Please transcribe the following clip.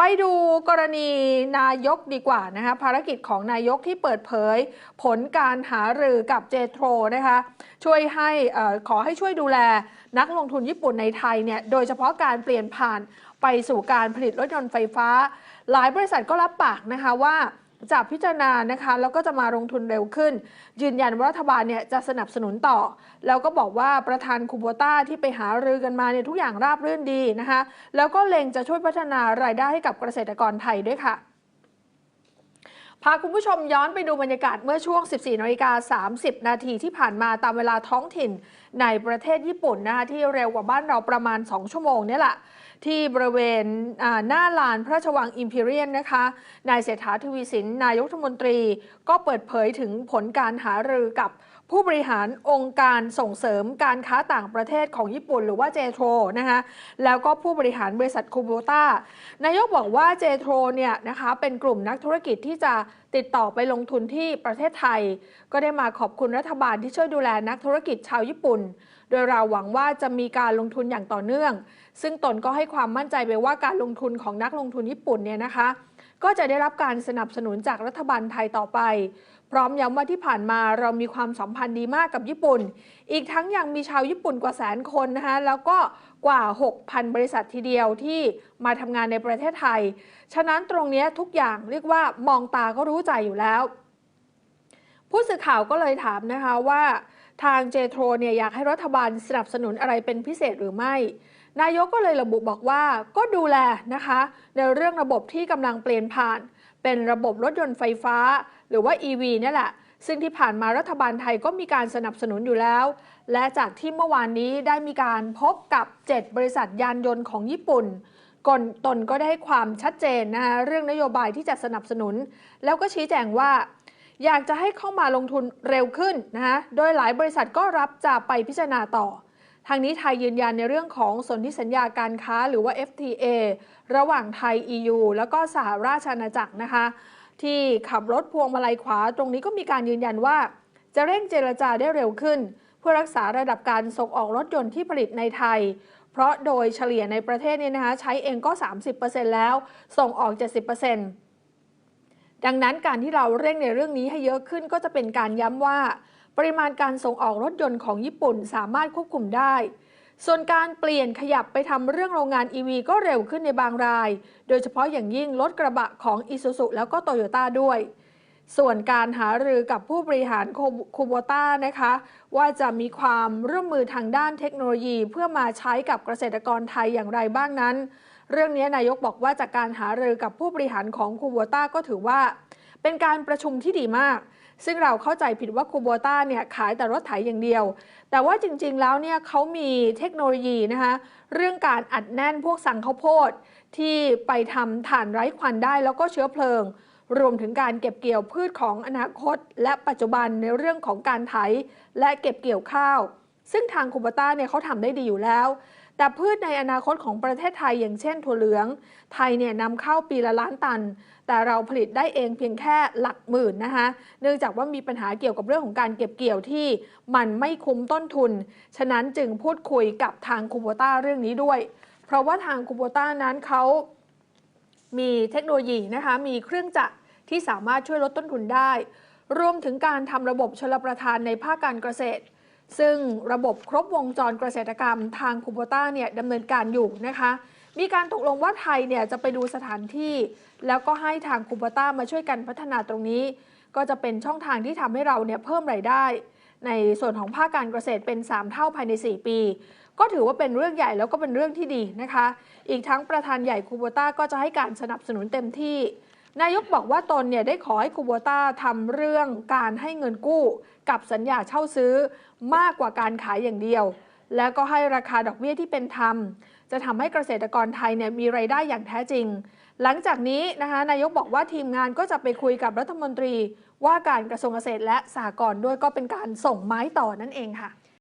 ไปดูกรณีนายกดีกว่านะคะภารกิจของนายกที่เปิดเผย ผลการหารือกับเจโทรนะคะช่วยให้ขอให้ช่วยดูแลนักลงทุนญี่ปุ่นในไทยเนี่ยโดยเฉพาะการเปลี่ยนผ่านไปสู่การผลิตรถยนต์ไฟฟ้า หลายบริษัทก็รับปากนะคะว่า จะพิจารณานะคะแล้วก็จะมาลงทุนเร็วขึ้น ยืนยันว่ารัฐบาลเนี่ยจะสนับสนุนต่อ แล้วก็บอกว่าประธานคูโบต้าที่ไปหารือกันมาเนี่ยทุกอย่างราบรื่นดีนะคะแล้วก็เล็งจะช่วยพัฒนารายได้ให้กับเกษตรกรไทยด้วยค่ะ พาคุณผู้ชมย้อนไปดูบรรยากาศเมื่อช่วง 14นาฬิกา30 นาทีที่ผ่านมาตามเวลาท้องถิ่นในประเทศญี่ปุ่นนะคะที่เร็วกว่าบ้านเราประมาณ 2 ชั่วโมงนี่แหละ ที่บริเวณหน้าลานพระราชวังอิมพีเรียนนะคะ นายเศรษฐาทวีสิน นายกรัฐมนตรี ก็เปิดเผยถึงผลการหารือกับ ผู้บริหารองค์การส่งเสริมการค้าต่างประเทศของญี่ปุ่น หรือว่าเจโทรนะคะแล้วก็ผู้บริหารบริษัทคูโบต้านายกบอกว่าเจโทรเนี่ยนะคะเป็นกลุ่มนักธุรกิจที่จะติดต่อไปลงทุนที่ประเทศไทย ก็ได้มาขอบคุณรัฐบาลที่ช่วยดูแลนักธุรกิจชาวญี่ปุ่น โดยเราหวังว่าจะมีการลงทุนอย่างต่อเนื่อง ซึ่งตนก็ให้ความมั่นใจไปว่าการลงทุนของนักลงทุนญี่ปุ่นเนี่ยนะคะ ก็จะได้รับการสนับสนุนจากรัฐบาลไทยต่อไป พร้อมย้ำว่าที่ผ่านมาเรามีความสัมพันธ์ดีมากกับญี่ปุ่น อีกทั้งยังมีชาวญี่ปุ่นกว่าแสนคนนะคะแล้วก็กว่า 6,000 บริษัททีเดียวที่มาทำงานในประเทศไทย ฉะนั้นตรงนี้ทุกอย่างเรียกว่ามองตาก็รู้ใจอยู่แล้ว ผู้สื่อข่าวก็เลยถามนะคะว่าทางเจโทรเนี่ยอยากให้รัฐบาลสนับสนุนอะไรเป็นพิเศษหรือไม่ นายกก็เลยระบุบอกว่าก็ดูแลนะคะ ในเรื่องระบบที่กำลังเปลี่ยนผ่าน เป็นระบบรถยนต์ไฟฟ้า หรือว่า EV นี่แหละ ซึ่งที่ผ่านมารัฐบาลไทยก็มีการสนับสนุนอยู่แล้ว และจากที่เมื่อวานนี้ได้มีการพบกับ 7 บริษัทยานยนต์ของญี่ปุ่นกนตนก็ได้ความชัดเจนนะคะเรื่องนโยบายที่จะสนับสนุน แล้วก็ชี้แจงว่า อยากจะให้เข้ามาลงทุนเร็วขึ้นนะคะโดยหลายบริษัทก็รับจะไปพิจารณาต่อ ทางนี้ไทยยืนยันในเรื่องของสนธิสัญญาการค้าหรือว่า FTA ระหว่างไทย EU แล้วก็สหราชอาณาจักรนะคะ ที่ขับรถพวงมาลัยขวา ตรงนี้ก็มีการยืนยันว่า จะเร่งเจรจาได้เร็วขึ้น เพื่อรักษาระดับการส่งออกรถยนต์ที่ผลิตในไทย เพราะโดยเฉลี่ยในประเทศนี้นะคะใช้เองก็ 30%แล้ว ส่งออก 70%ดังนั้นการที่เราเร่งในเรื่องนี้ให้เยอะขึ้นก็จะเป็นการย้ำว่า ปริมาณการส่งออกรถยนต์ของญี่ปุ่นสามารถควบคุมได้ ส่วนการเปลี่ยนขยับไปทำเรื่องโรงงาน EV ก็เร็วขึ้นในบางราย โดยเฉพาะอย่างยิ่งรถกระบะของอิซูซุแล้วก็โตโยต้าด้วยส่วนการหารือกับผู้บริหารคูโบต้านะคะ ว่าจะมีความร่วมมือทางด้านเทคโนโลยีเพื่อมาใช้กับเกษตรกรไทยอย่างไรบ้างนั้น เรื่องนี้นายกบอกว่าจากการหารือกับผู้บริหารของคูโบต้าก็ถือว่า เป็นการประชุมที่ดีมาก ซึ่งเราเข้าใจผิดว่าคูโบต้าเนี่ยขายแต่รถไถอย่างเดียว แต่ว่าจริงๆแล้วเนี่ยเขามีเทคโนโลยีนะคะเรื่องการอัดแน่นพวกสังข้าวโพดที่ไปทำถ่านไร้ควันได้แล้วก็เชื้อเพลิง รวมถึงการเก็บเกี่ยวพืชของอนาคต และปัจจุบันในเรื่องของการไถและเก็บเกี่ยวข้าว ซึ่งทางคูโบต้าเนี่ยเขาทำได้ดีอยู่แล้ว แต่พืชในอนาคตของประเทศไทยอย่างเช่นถั่วเหลือง ไทยเนี่ยนำเข้าปีละล้านตัน แต่เราผลิตได้เองเพียงแค่หลักหมื่นนะคะ เนื่องจากว่ามีปัญหาเกี่ยวกับเรื่องของการเก็บเกี่ยวที่มันไม่คุ้มต้นทุน ฉะนั้นจึงพูดคุยกับทางคูโบต้าเรื่องนี้ด้วย เพราะว่าทางคูโบต้านั้นเขามีเทคโนโลยีนะคะ มีเครื่องจักรที่สามารถช่วยลดต้นทุนได้ รวมถึงการทำระบบชลประทานในภาคการเกษตร ซึ่งระบบครบวงจรเกษตรกรรมทางคูโบต้าเนี่ยดำเนินการอยู่นะคะ มีการตกลงว่าไทยเนี่ยจะไปดูสถานที่ แล้วก็ให้ทางคูโบต้ามาช่วยกันพัฒนาตรงนี้ ก็จะเป็นช่องทางที่ทำให้เราเนี่ยเพิ่มรายได้ ในส่วนของภาคการเกษตรเป็น 3 เท่าภายใน 4 ปี ก็ถือว่าเป็นเรื่องใหญ่แล้วก็เป็นเรื่องที่ดีนะคะ อีกทั้งประธานใหญ่คูโบต้าก็จะให้การสนับสนุนเต็มที่ นายกบอกว่าตนเนี่ยได้ขอให้คูโบต้าทำเรื่องการให้เงินกู้ กับสัญญาเช่าซื้อมากกว่าการขายอย่างเดียว แล้วก็ให้ราคาดอกเบี้ยที่เป็นธรรม จะทำให้เกษตรกรไทยเนี่ยมีไรายได้อย่างแท้จริง หลังจากนี้นะคะนายกบอกว่าทีมงานก็จะไปคุยกับรัฐมนตรี ว่าการกระทรวงเกษตรและสหกรณ์ด้วยก็เป็นการส่งไม้ต่อนั่นเองค่ะ